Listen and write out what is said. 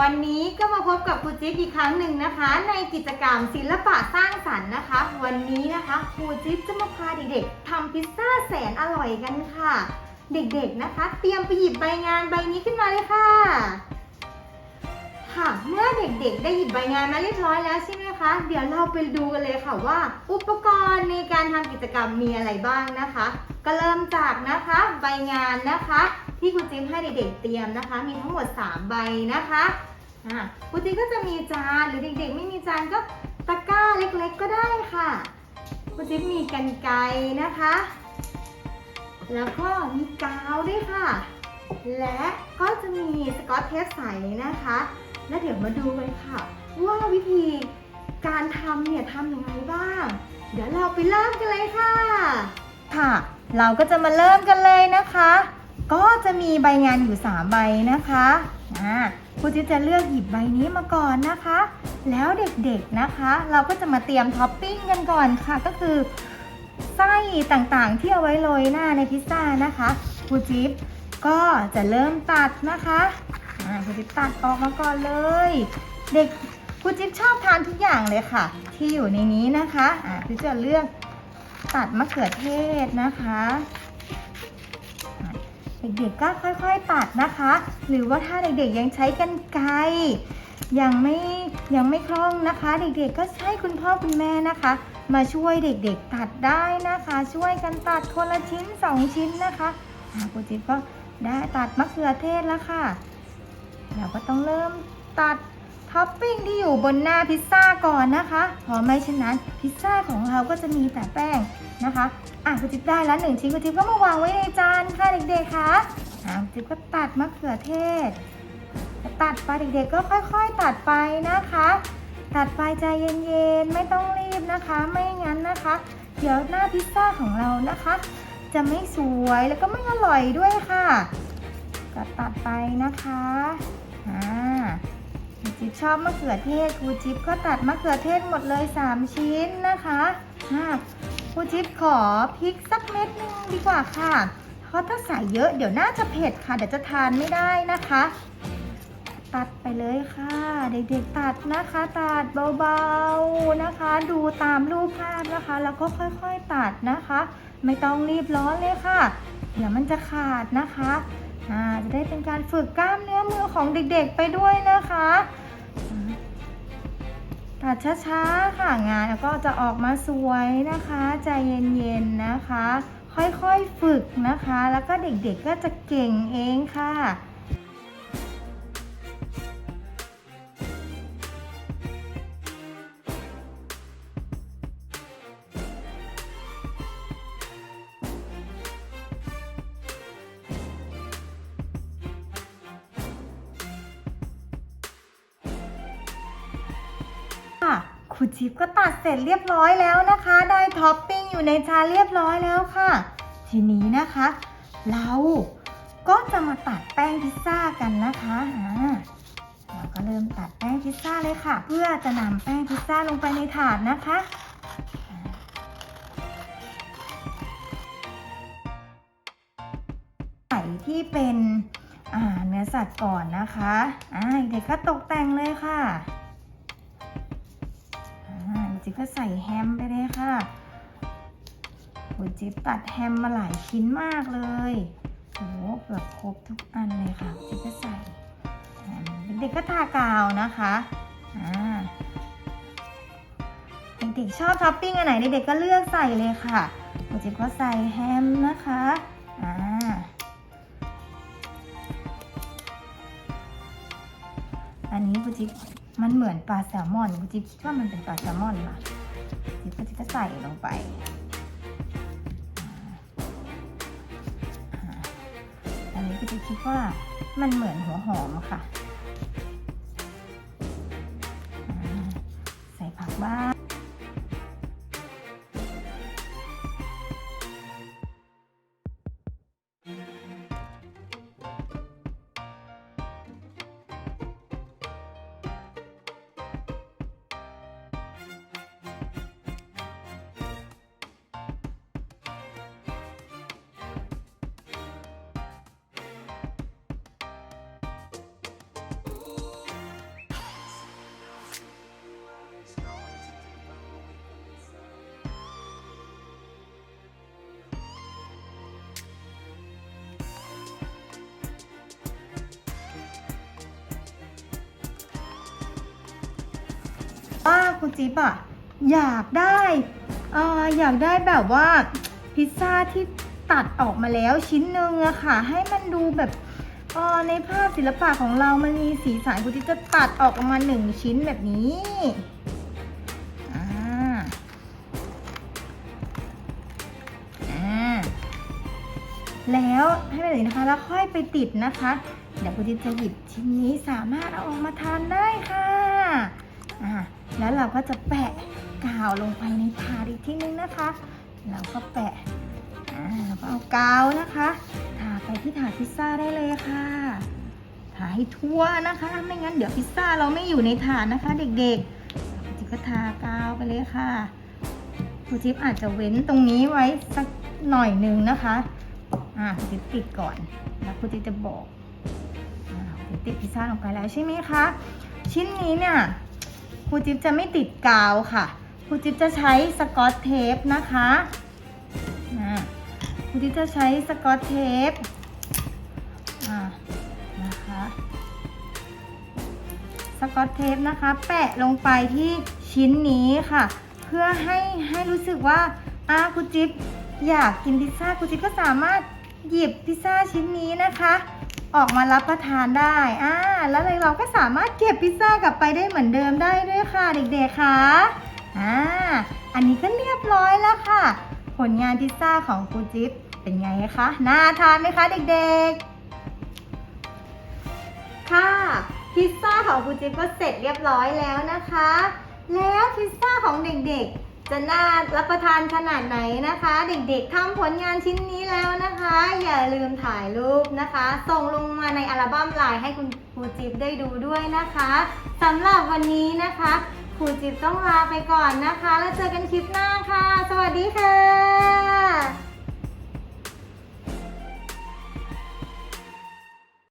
วันนี้ก็มาพบกับครูจิ๊บอีกครั้งหนึ่งนะคะ ในกิจกรรมศิลปะสร้างสรรค์นะคะ วันนี้นะคะครูจิ๊บจะมาพาเด็กๆทำพิซซ่าแสนอร่อยกันค่ะ เด็กๆนะคะ เตรียมไปหยิบใบงานใบนี้ขึ้นมาเลยค่ะ ค่ะ เมื่อเด็กๆ ได้หยิบใบงานมาเรียบร้อยแล้วใช่ไหมคะ เดี๋ยวเราไปดูกันเลยค่ะว่า อุปกรณ์ในการทำกิจกรรมมีอะไรบ้างนะคะ ก็เริ่มจากนะคะใบงานนะคะ ที่ครูจิ๊บให้เด็กๆเตรียมนะคะ มีทั้งหมด 3 ใบนะคะครูจิ๊บก็จะมีจานหรือเด็กๆ ไม่มีจานก็ตะกร้าเล็กๆ ก็ได้ค่ะครูจิ๊บมีกันไกรนะคะ แล้วก็มีกาวด้วยค่ะและก็จะมีสกอตเทปใสนะคะ แล้วเดี๋ยวมาดูกันค่ะ ว่าวิธีการทำเนี่ยทำยังไงบ้าง เดี๋ยวเราไปเริ่มกันเลยค่ะ ค่ะ เราก็จะมาเริ่มกันเลยนะคะ ก็จะมีใบงานอยู่ 3 ใบนะคะอ่าครูจิ๊จะเลือกหยิบใบนี้มาก่อนนะคะ แล้วเด็กๆนะคะ เราก็จะมาเตรียมท็อปปิ้งกันก่อนค่ะ ก็คือไส้ต่างๆที่เอาไว้โรยหน้าในพิซซ่านะคะครูจิ๊บก็จะเริ่มตัดนะคะ ครูจิ๊บตัดออกมาก่อนเลย เด็กครูจิ๊บชอบทานทุกอย่างเลยค่ะ ที่อยู่ในนี้นะคะอ่าครูจะเลือกตัดมะเขือเทศนะคะเด็กๆก็ค่อยๆตัดนะคะ หรือว่าถ้าเด็กๆยังใช้กันไกรยังไม่ยังไม่คล่องนะคะ เด็กๆก็ให้คุณพ่อคุณแม่นะคะ มาช่วยเด็กๆตัดได้นะคะ ช่วยกันตัดคนละชิ้นสองชิ้นนะคะอาครูจิ๊บก็ได้ตัดมะเขือเทศแล้วค่ะ เราก็ต้องเริ่มตัดท็อปปิ้งที่อยู่บนหน้าพิซซ่าก่อนนะคะเพราะไม่เช่นนั้นพิซซ่าของเราก็จะมีแต่แป้งนะคะ อะคุณจิ๊บได้แล้วหนึ่งชิ้นคุณจิ๊บก็มาวางไว้ในจานค่ะเด็กๆค่ะอะคุณจิ๊บก็ตัดมะเขือเทศ ตัดไปเด็กๆก็ค่อยๆ ตัดไปนะคะ ตัดไปใจเย็นๆไม่ต้องรีบนะคะ ไม่งั้นนะคะ เดี๋ยวหน้าพิซซ่าของเรานะคะ จะไม่สวยแล้วก็ไม่อร่อยด้วยค่ะ ก็ตัดไปนะคะอ่าครูจิ๊บชอบมะเขือเทศครูจิ๊บก็ตัดมะเขือเทศหมดเลย 3 ชิ้นนะคะอ่าครูจิ๊บขอพริกสักเม็ดนึงดีกว่าค่ะ เพราะถ้าใส่เยอะเดี๋ยวน่าจะเผ็ดค่ะ เดี๋ยวจะทานไม่ได้นะคะ ตัดไปเลยค่ะ เด็กๆตัดนะคะ ตัดเบาๆนะคะ ดูตามรูปภาพนะคะ แล้วก็ค่อยๆตัดนะคะ ไม่ต้องรีบร้อนเลยค่ะ เดี๋ยวมันจะขาดนะคะ จะได้เป็นการฝึกกล้ามเนื้อมือของเด็กๆไปด้วยนะคะตัดช้าๆค่ะงานแล้วก็จะออกมาสวยนะคะ ใจเย็นๆนะคะ ค่อยๆฝึกนะคะ แล้วก็เด็กๆก็จะเก่งเองค่ะ ค่ะครูจิ๊บก็ตัดเสร็จเรียบร้อยแล้วนะคะ ได้ท็อปปิ้งอยู่ในจาเรียบร้อยแล้วค่ะ ทีนี้นะคะ เราก็จะมาตัดแป้งพิซซ่ากันนะคะอ่าเราก็เริ่มตัดแป้งพิซซ่าเลยค่ะ เพื่อจะนำแป้งพิซซ่าลงไปในถาดนะคะใส่ที่เป็นอ่าเนื้อสัตว์ก่อนนะคะอ่าเด็กก็ตกแต่งเลยค่ะ จิ๊บก็ใส่แฮมไปเลยค่ะโหจิ๊บตัดแฮมมาหลายชิ้นมากเลยโหเกือบครบทุกอันเลยค่ะ จิ๊บก็ใส่แฮมเด็กก็ทากาวนะคะอ่าเด็กๆชอบท็อปปิ้งอันไหนเด็กๆก็เลือกใส่เลยค่ะโหจิ๊บก็ใส่แฮมนะคะอ่าอันนี้กูจิ๊บ มันเหมือนปลาแซลมอนกูจิ๊บคิดว่ามันเป็นปลาแซลมอนค่ะจิ๊บก็จะใส่ลงไปอันนี้กูจิ๊บคิดว่ามันเหมือนหัวหอมค่ะ คุณจิ๊บอะอยากได้ออยากได้แบบว่าพิซซ่าที่ตัดออกมาแล้วชิ้นหนึ่งอะค่ะ ให้มันดูแบบในภาพศิลปะของเรามันมีสีสันคุณจิ๊บจะตัดออกมาหนึ่งชิ้นแบบนี้แล้วให้ไปเลยนะคะแล้วค่อยไปติดนะคะ เดี๋ยวคุณจิ๊บจะหยิบชิ้นนี้สามารถเอาออกมาทานได้ค่ะอ่า แล้วเราก็จะแปะกาวลงไปในถาดอีกทีนึงนะคะแล้วก็แปะอ่าก็เอากาวนะคะทาไปที่ถาดพิซซ่าได้เลยค่ะทาให้ทั่วนะคะ ไม่งั้นเดี๋ยวพิซซ่าเราไม่อยู่ในถาดนะคะ เด็กๆจิ๊บก็ทากาวไปเลยค่ะคุณจิ๊บอาจจะเว้นตรงนี้ไว้สักหน่อยหนึงนะคะ อ่าคุณจิ๊บปิดก่อน แล้วคุณจิ๊บจะบอกอ่าติดพิซซ่าลงไปแล้วใช่ไหมคะ ชิ้นนี้เนี่ย ครูจิ๊บจะไม่ติดกาวค่ะ ครูจิ๊บจะใช้สกอตเทปนะคะครูจิ๊บจะใช้สกอตเทปนะคะสกอตเทปนะคะ แปะลงไปที่ชิ้นนี้ค่ะ เพื่อให้ให้รู้สึกว่าอ่าครูจิ๊บอยากกินพิซซ่าครูจิ๊บก็สามารถหยิบพิซซ่าชิ้นนี้นะคะ ออกมารับประทานได้อ่าแล้วเราก็สามารถเก็บพิซซ่ากลับไปได้เหมือนเดิมได้ด้วยค่ะเด็กๆค่ะอ่าอันนี้ก็เรียบร้อยแล้วค่ะ ผลงานพิซซ่าของครูจิ๊บเป็นไงคะน่าทานไหมคะเด็กๆ ค่ะพิซซ่าของครูจิ๊บก็เสร็จเรียบร้อยแล้วนะคะ แล้วพิซซ่าของเด็กๆ จะน่ารับประทานขนาดไหนนะคะ เด็กๆทำผลงานชิ้นนี้แล้วนะคะ อย่าลืมถ่ายรูปนะคะ ส่งลงมาในอัลบั้มไลน์ให้คุณครูจิ๊บได้ดูด้วยนะคะสำหรับวันนี้นะคะครูจิ๊บต้องลาไปก่อนนะคะ แล้วเจอกันคลิปหน้าค่ะ สวัสดีค่ะ